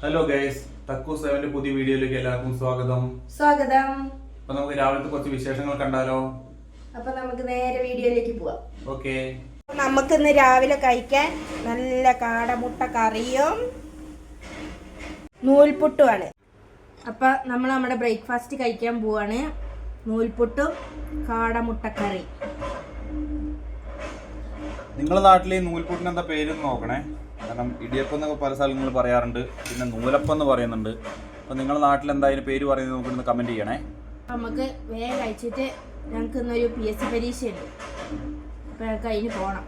Hello guys തക്കു സെവന്റെ പുതിയ വീഡിയോയിലേക്ക് എല്ലാവർക്കും സ്വാഗതം. സ്വാഗതം. അപ്പൊ നമുക്ക് രാവിലത്തെ കുറച്ച് വിശേഷങ്ങൾ കണ്ടാലോ? അപ്പൊ നമുക്ക് നേരെ വീഡിയോയിലേക്ക് പോവാം. ഓക്കെ. നമുക്കിന്ന് രാവിലെ കഴിക്കാൻ നല്ല കാടമുട്ട കറിയും നൂൽപുട്ടുമാണ്. അപ്പൊ നമ്മൾ നമ്മുടെ ബ്രേക്ക്ഫാസ്റ്റ് കഴിക്കാൻ പോവാണ്. നൂൽപുട്ടും കാടമുട്ട കറി. നിങ്ങളുടെ നാട്ടിൽ ഈ നൂൽപുട്ടിന് എന്താ പേര് നോക്കണേ. കാരണം ഇടിയപ്പം എന്നൊക്കെ പല സ്ഥലങ്ങളിൽ പറയാറുണ്ട്. പിന്നെ നൂലപ്പം എന്ന് പറയുന്നുണ്ട്. അപ്പൊ നിങ്ങളുടെ നാട്ടിൽ എന്തായാലും പേര് പറയുന്നത് നമുക്ക് കമന്റ് ചെയ്യണേ. നമുക്ക് വേഗം അയച്ചിട്ട് ഞങ്ങൾക്ക് ഇന്നൊരു പി എസ് സി പരീക്ഷയുണ്ട്. അപ്പൊ ഞങ്ങൾക്ക് അതിന് പോണം.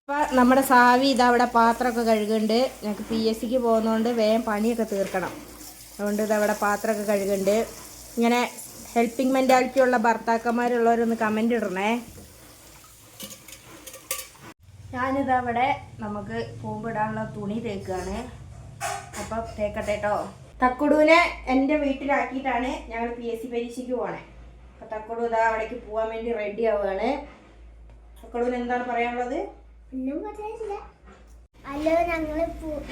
അപ്പൊ നമ്മുടെ സാവി ഇതാ അവിടെ പാത്രമൊക്കെ കഴുകുന്നുണ്ട്. ഞങ്ങൾക്ക് പി എസ് സിക്ക് പോകുന്നതുകൊണ്ട് വേഗം പണിയൊക്കെ തീർക്കണം. അതുകൊണ്ട് ഇതവിടെ പാത്രമൊക്കെ കഴുകുന്നുണ്ട്. ഇങ്ങനെ ഹെൽപ്പിംഗ് മെന്റാലിറ്റി ഉള്ള ഭർത്താക്കന്മാരുള്ളവരൊന്ന് കമന്റ് ഇടണേ. ഞാനിതവിടെ നമുക്ക് പൂമ്പിടാനുള്ള തുണി തേക്കുകയാണ് അപ്പം തേക്കട്ടെ കേട്ടോ തക്കുടുവിനെ എന്റെ വീട്ടിലാക്കിയിട്ടാണ് ഞങ്ങൾ പി എസ് സി പരീക്ഷയ്ക്ക് പോകണേ അപ്പം തക്കുടു ഇതാ അവിടേക്ക് പോകാൻ വേണ്ടി റെഡി ആവുകയാണ്. തക്കുടുവിന് എന്താണ് പറയാനുള്ളത്? ഒന്നും പറയാനില്ല. ഹലോ ഞങ്ങൾ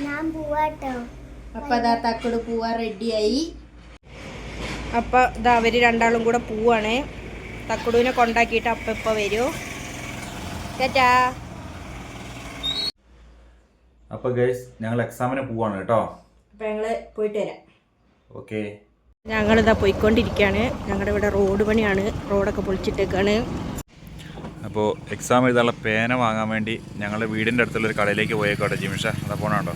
ഞാൻ പോവാട്ടോ. അപ്പം അതാ തക്കുട് പോവാൻ റെഡിയായി അപ്പം ഇതാ അവർ രണ്ടാളും കൂടെ പോവാണ്. തക്കുടുവിനെ കൊണ്ടാക്കിയിട്ട് അപ്പം ഇപ്പം വരൂ. ചേച്ചാ അപ്പൊ ഗൈസ് ഞങ്ങൾ എക്സാമിന് പോവാണ് കേട്ടോ. അപ്പോൾ ഞങ്ങൾ പോയിട്ട് വരാം. ഓക്കെ ഞങ്ങളിതാ പോയിക്കൊണ്ടിരിക്കുകയാണ് ഞങ്ങളുടെ ഇവിടെ റോഡ് പണിയാണ്. റോഡൊക്കെ പൊളിച്ചിട്ടേക്കാണ്. അപ്പോൾ എക്സാം എഴുതാനുള്ള പേന വാങ്ങാൻ വേണ്ടി ഞങ്ങളുടെ വീടിന്റെ അടുത്തുള്ള ഒരു കടയിലേക്ക് പോയേക്കോട്ടെ ജിമിഷ. അതാ പോണോ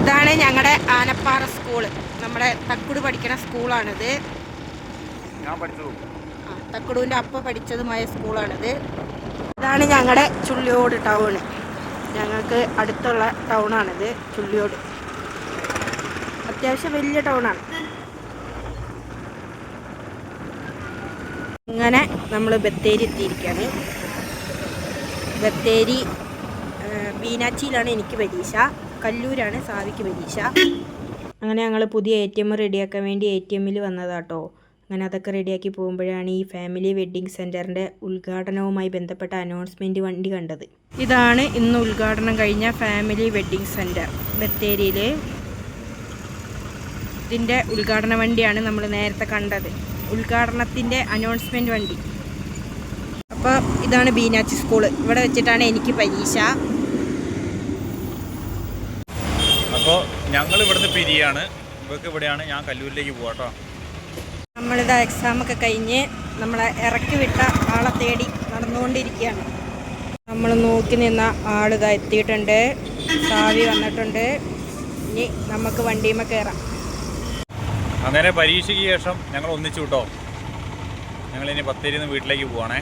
ഇതാണ് ഞങ്ങളുടെ ആനപ്പാറ സ്കൂൾ നമ്മുടെ തക്കുട് പഠിക്കുന്ന സ്കൂളാണിത് ഞാൻ പഠിച്ചു ആ, തക്കുടുവിന്റെ അപ്പ പഠിച്ചതുമായ സ്കൂളാണിത് ഇതാണ് ഞങ്ങളുടെ ചുള്ളിയോട് ടൗണ് ഞങ്ങൾക്ക് അടുത്തുള്ള ടൗണാണിത് ചുള്ളിയോട്. അത്യാവശ്യം വലിയ ടൗണാണ്. ഇങ്ങനെ നമ്മൾ ബത്തേരി എത്തിയിരിക്കുകയാണ് ബത്തേരി മീനാച്ചിയിലാണ് എനിക്ക് പരീക്ഷ. കല്ലൂരാണ് സാവിക്ക് പരീക്ഷ. അങ്ങനെ ഞങ്ങൾ പുതിയ എ ടി എം റെഡിയാക്കാൻ വേണ്ടി എ ടി എമ്മിൽ വന്നതാട്ടോ. അങ്ങനെ അതൊക്കെ റെഡിയാക്കി പോകുമ്പോഴാണ് ഈ ഫാമിലി വെഡ്ഡിംഗ് സെന്ററിന്റെ ഉദ്ഘാടനവുമായി ബന്ധപ്പെട്ട അനൗൺസ്മെന്റ് വണ്ടി കണ്ടത്. ഇതാണ് ഇന്ന് ഉദ്ഘാടനം കഴിഞ്ഞ ഫാമിലി വെഡ്ഡിംഗ് സെന്റർ ബത്തേരിയിൽ ഇതിന്റെ ഉദ്ഘാടന വണ്ടിയാണ് നമ്മൾ നേരത്തെ കണ്ടത്. ഉദ്ഘാടനത്തിന്റെ അനൗൺസ്മെന്റ് വണ്ടി. അപ്പോൾ ഇതാണ് ബീനാച്ചി സ്കൂൾ ഇവിടെ വെച്ചിട്ടാണ് എനിക്ക് പരീക്ഷ. അപ്പോൾ ഞങ്ങൾ ഇവിടുന്ന് പിരിയാണ്. ഇവർക്ക് ഇവിടെയാണ് ഞാൻ കല്ലൂരിലേക്ക് പോവാട്ടോ. നമ്മളിതാ എക്സാമൊക്കെ കഴിഞ്ഞ് നമ്മളെ ഇറക്കി വിട്ട ആളെ തേടി നടന്നുകൊണ്ടിരിക്കുകയാണ്. നമ്മൾ നോക്കി നിന്ന ആളിതാ എത്തിയിട്ടുണ്ട്. സാവി വന്നിട്ടുണ്ട്. ഇനി നമുക്ക് വണ്ടിയുമ്മ കയറാം അങ്ങനെ പരീക്ഷയ്ക്ക് ശേഷം ഞങ്ങൾ ഒന്നിച്ചു കിട്ടോ ഞങ്ങൾ ഇനി ബത്തേരിയിൽ നിന്ന് വീട്ടിലേക്ക് പോവാണേ.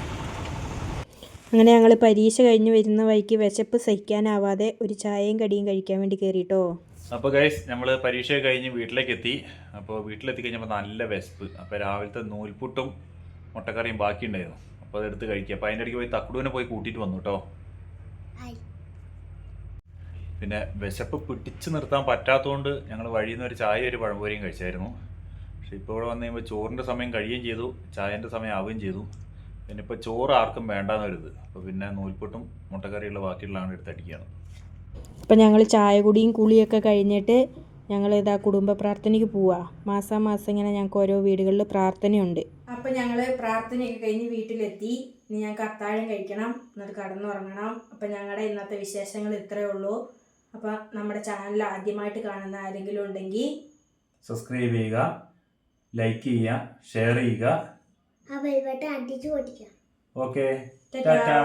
അങ്ങനെ ഞങ്ങൾ പരീക്ഷ കഴിഞ്ഞ് വരുന്ന വഴിക്ക് വിശപ്പ് സഹിക്കാനാവാതെ ഒരു ചായയും കടിയും കഴിക്കാൻ വേണ്ടി കയറിട്ടോ അപ്പോൾ ഗൈസ് നമ്മൾ പരീക്ഷ കഴിഞ്ഞ് വീട്ടിലേക്ക് എത്തി അപ്പോൾ വീട്ടിലെത്തി കഴിഞ്ഞപ്പോൾ നല്ല വിശപ്പ്. അപ്പോൾ രാവിലത്തെ നൂൽപുട്ടും മുട്ടക്കറിയും ബാക്കി ഉണ്ടായിരുന്നു അപ്പോൾ അതെടുത്ത് കഴിക്കുക. അപ്പോൾ അതിന്റെ ഇടയ്ക്ക് പോയി തക്കുടുവിനെ പോയി കൂട്ടിയിട്ട് വന്നു കേട്ടോ പിന്നെ വിശപ്പ് പിടിച്ചു നിർത്താൻ പറ്റാത്തതുകൊണ്ട് ഞങ്ങൾ വഴിയിൽ നിന്ന് ഒരു ചായ ഒരു പഴംപൊരിയും കഴിച്ചായിരുന്നു. പക്ഷെ ഇപ്പോൾ ഇവിടെ വന്നു കഴിയുമ്പോൾ ചോറിന്റെ സമയം കഴിയുകയും ചെയ്തു. ചായന്റെ സമയം ആവുകയും ചെയ്തു. പിന്നെ ഇപ്പോൾ ചോറ് ആർക്കും വേണ്ടാന്നൊരിത്. അപ്പോൾ പിന്നെ നൂൽപുട്ടും മുട്ടക്കറിയുള്ള ബാക്കിയുള്ളതാണ് എടുത്തടിക്കുകയാണ് അപ്പം ഞങ്ങൾ ചായ കുടിയും കുളിയൊക്കെ കഴിഞ്ഞിട്ട് ഞങ്ങൾ ഇതാ കുടുംബ പ്രാർത്ഥനയ്ക്ക് പോവാ. മാസാ മാസം ഇങ്ങനെ ഞങ്ങൾക്ക് ഓരോ വീടുകളിൽ പ്രാർത്ഥനയുണ്ട്. അപ്പം ഞങ്ങൾ പ്രാർത്ഥനയൊക്കെ കഴിഞ്ഞ് വീട്ടിലെത്തി. ഇനി ഞങ്ങൾക്ക് അത്താഴം കഴിക്കണം എന്നിട്ട് കടന്നുറങ്ങണം. അപ്പം ഞങ്ങളുടെ ഇന്നത്തെ വിശേഷങ്ങൾ ഇത്രയേ ഉള്ളൂ. അപ്പം നമ്മുടെ ചാനൽ ആദ്യമായിട്ട് കാണുന്ന ആരെങ്കിലും ഉണ്ടെങ്കിൽ സബ്സ്ക്രൈബ് ചെയ്യുക ലൈക്ക് ചെയ്യുക ഷെയർ ചെയ്യുക. ആ അടിച്ചു ഓക്കെ. ടാറ്റാ.